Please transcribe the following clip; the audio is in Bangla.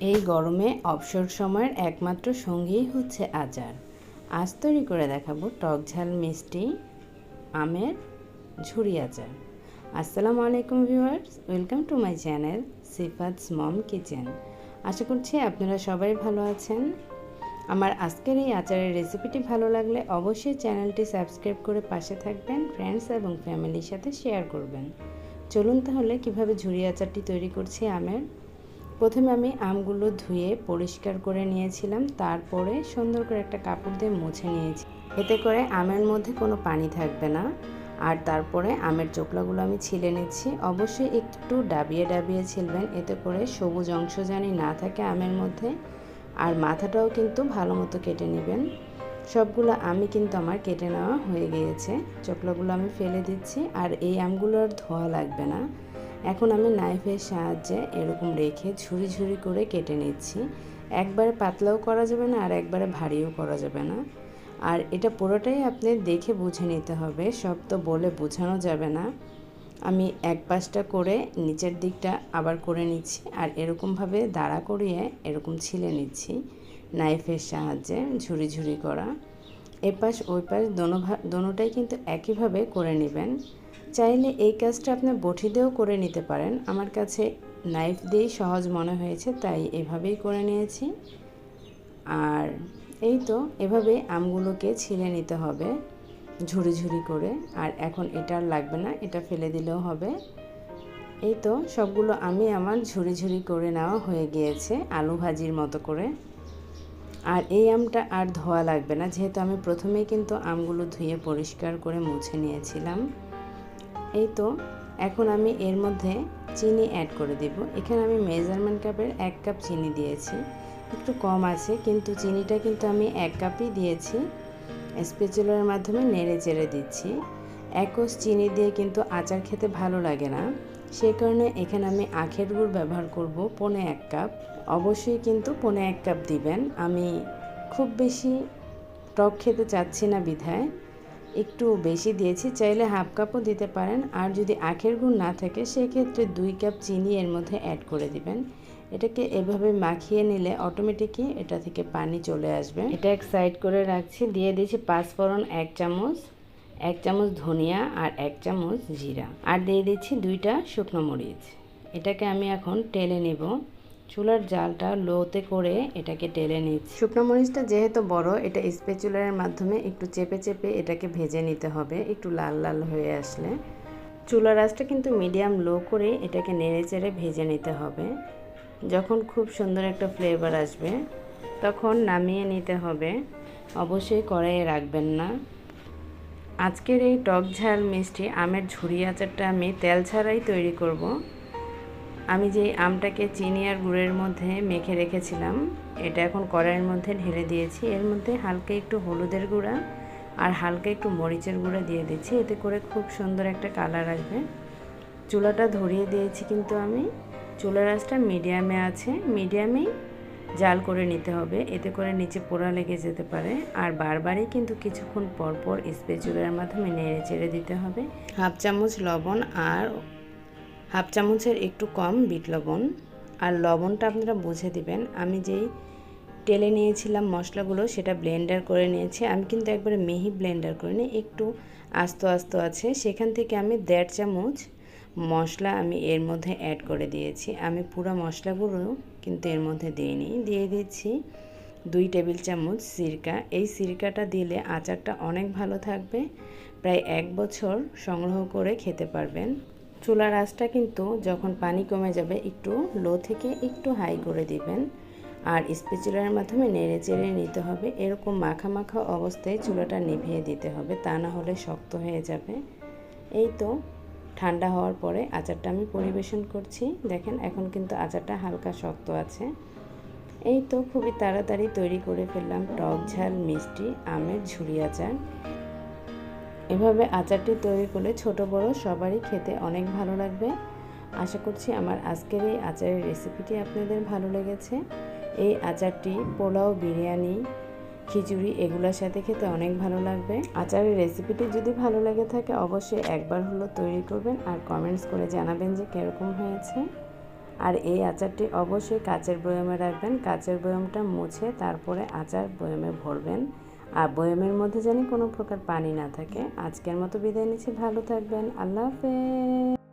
এই গরমে অবসর সময়ের একমাত্র সঙ্গীই হচ্ছে আচার। আজ তৈরি করে দেখাবো টক ঝাল মিষ্টি আমের ঝুরি আচার। আসসালামু আলাইকুম viewers, welcome to my channel Sifat's mom kitchen. আশা করছি আপনারা সবাই ভালো আছেন। আমার আজকের এই আচারের রেসিপিটি ভালো লাগলে অবশ্যই চ্যানেলটি সাবস্ক্রাইব করে পাশে থাকবেন ফ্রেন্ডস এবং ফ্যামিলির সাথে শেয়ার করবেন। চলুন তাহলে কীভাবে ঝুরি আচারটি তৈরি করছি আমের প্রথমে আমি আমগুলো ধুয়ে পরিষ্কার করে নিয়েছিলাম, তারপরে সুন্দর করে একটা কাপড় দিয়ে মুছে নিয়েছি। এতে করে আমের মধ্যে কোনো পানি থাকবে না। আর তারপরে আমের চোকলাগুলো আমি ছিলে নিচ্ছি। অবশ্যই একটু ডাবিয়ে ডাবিয়ে ছিলবেন, এতে করে সবুজ অংশ জানি না থাকে আমের মধ্যে। আর মাথাটাও কিন্তু ভালো মতো কেটে নেবেন। সবগুলো আমি কিন্তু আমার কেটে নেওয়া হয়ে গিয়েছে। চোকলাগুলো আমি ফেলে দিচ্ছি। আর এই আমগুলো আর ধোয়া লাগবে না। এখন আমি নাইফের সাহায্যে এরকম রেখে ঝুরি ঝুরি করে কেটে নিচ্ছি। একবারে পাতলাও করা যাবে না, আর একবারে ভারীও করা যাবে না। আর এটা পুরোটাই আপনি দেখে বুঝে নিতে হবে, সব তো বলে বোঝানো যাবে না। আমি এক পাশটা করে নিচের দিকটা আবার করে নিচ্ছি, আর এরকমভাবে দাঁড়া করিয়ে এরকম ছিলে নিচ্ছি নাইফের সাহায্যে ঝুরি ঝুরি করা। এপাশ ওই পাশ দোনো দোনোটাই কিন্তু একইভাবে করে নেবেন। চাইলে এই কাজটা আপনি বটি দিয়েও করে নিতে পারেন। আমার কাছে নাইফ দিয়েই সহজ মনে হয়েছে, তাই এভাবেই করে নিয়েছি। আর এই তো, এভাবে আমগুলোকে ছিঁড়ে নিতে হবে, ঝুড়ি ঝুড়ি করে। আর এখন এটা আর লাগবে না, এটা ফেলে দিলেও হবে। এই তো, সবগুলো আমি আমার ঝুড়ি ঝুড়ি করে নেওয়া হয়ে গিয়েছে, আলু ভাজির মতো করে। আর এই আমটা আর ধোয়া লাগবে না, যেহেতু আমি প্রথমেই কিন্তু আমগুলো ধুয়ে পরিষ্কার করে মুছে নিয়েছিলাম। এই তো, এখন আমি এর মধ্যে চিনি অ্যাড করে দেব। এখানে আমি মেজারমেন্ট কাপের এক কাপ চিনি দিয়েছি। একটু কম আছে, কিন্তু চিনিটা কিন্তু আমি এক কাপই দিয়েছি। স্পেচুলার মাধ্যমে নেড়ে চেড়ে দিচ্ছি। একস চিনি দিয়ে কিন্তু আচার খেতে ভালো লাগে না। সেই কারণে এখানে আমি আখের গুড় ব্যবহার করব পনে এক কাপ অবশ্যই কিন্তু পনে এক কাপ দিবেন। আমি খুব বেশি টক খেতে চাচ্ছি না বিধায়। একটু বেশি দিয়েছি, চাইলে হাফ কাপও দিতে পারেন। আর যদি আখের গুড় না থাকে, সেক্ষেত্রে দুই কাপ চিনি এর মধ্যে অ্যাড করে দিবেন। এটাকে এভাবে মাখিয়ে নিলে অটোমেটিকই এটা থেকে পানি চলে আসবে। এটা এক সাইড করে রাখছি, দিয়ে দিয়েছি পাঁচফোড়ন এক চামচ এক চামচ ধনিয়া আর এক চামচ জিরা। আর দিয়ে দিচ্ছি দুইটা শুকনো মরিচ। এটাকে আমি এখন টেলে নেব। চুলার জালটা লোতে করে এটাকে টেলে নিচ্ছি। শুকনো মরিচটা যেহেতু বড়, এটা স্পেচুলারের মাধ্যমে একটু চেপে চেপে এটাকে ভেজে নিতে হবে, একটু লাল লাল হয়ে আসলে। চুলার আঁচটা কিন্তু মিডিয়াম লো করে এটাকে নেড়ে চেড়ে ভেজে নিতে হবে। যখন খুব সুন্দর একটা ফ্লেভার আসবে, তখন নামিয়ে নিতে হবে। অবশ্যই কড়াইয়ে রাখবেন না। আজকের এই টক ঝাল মিষ্টি আমের ঝুড়ি আচারটা আমি তেল ছাড়াই তৈরি করব। আমি যে আমটাকে চিনি আর গুড়ের মধ্যে মেখে রেখেছিলাম, এটা এখন কড়াইয়ের মধ্যে ঢেলে দিয়েছি। এর মধ্যে হালকা একটু হলুদের গুঁড়া আর হালকা একটু মরিচের গুঁড়া দিয়ে দিচ্ছি। এতে করে খুব সুন্দর একটা কালার আসবে। চুলাটা ধরিয়ে দিয়েছি কিন্তু আমি। চুলার আঁচটা মিডিয়ামে আছে। মিডিয়ামেই জাল করে নিতে হবে। এতে করে নিচে পোড়া লেগে যেতে পারে। আর বারবারই কিন্তু কিছুক্ষণ পর পর স্পেচুলার মাধ্যমে নেড়ে চেড়ে দিতে হবে। হাফ চামচ লবণ আর হাফ চামচের একটু কম বিট লবণ আর লবণটা আপনারা বুঝে দিবেন। আমি যেই টেলে নিয়েছিলাম মশলাগুলো সেটা ব্লেন্ডার করে নিয়েছি। আমি কিন্তু একবারে মিহি ব্লেন্ডার করে নিই একটু আস্ত আস্ত আছে। সেখান থেকে আমি দেড় চামচ মশলা আমি এর মধ্যে অ্যাড করে দিয়েছি। আমি পুরো মশলাগুলো কিন্তু এর মধ্যে দিইনি। দিয়ে দিচ্ছি দুই টেবিল চামচ সিরকা। এই সিরকাটা দিলে আচারটা অনেক ভালো থাকবে, প্রায় এক বছর সংগ্রহ করে খেতে পারবেন। চুলার আঁচটা কিন্তু যখন পানি কমে যাবে, একটু লো থেকে একটু হাই করে দিবেন। আর স্পেচুলার মাধ্যমে নেড়ে চেড়ে নিতে হবে। এরকম মাখা মাখা অবস্থায় চুলাটা নিভিয়ে দিতে হবে, তা না হলে শক্ত হয়ে যাবে। এই তো ঠান্ডা হওয়ার পরে আচারটা আমি পরিবেশন করছি। দেখেন, এখন কিন্তু আচারটা হালকা শক্ত আছে। এই তো খুবই তাড়াতাড়ি তৈরি করে ফেললাম টক ঝাল মিষ্টি আমের ঝুড়ি আচার। এভাবে আচারটি তৈরি করলে ছোট, বড় সবারই খেতে অনেক ভালো লাগবে। আশা করছি আমার আজকের এই আচারের রেসিপিটি আপনাদের ভালো লেগেছে। এই আচারটি পোলাও, বিরিয়ানি, খিচুড়ি এগুলোর সাথে খেতে অনেক ভালো লাগবে। আচারের রেসিপিটি যদি ভালো লেগে থাকে অবশ্যই একবার হলো তৈরি করবেন আর কমেন্টস করে জানাবেন যে কীরকম হয়েছে। আর এই আচারটি অবশ্যই কাচের বয়মে রাখবেন। কাচের বয়মটা মুছে তারপরে আচার বয়মে ভরবেন। আর বয়মের মধ্যে জানি কোনো প্রকার পানি না থাকে। আজকের মতো বিদায় নিচ্ছি। ভালো থাকবেন। আল্লাহ হাফেজ।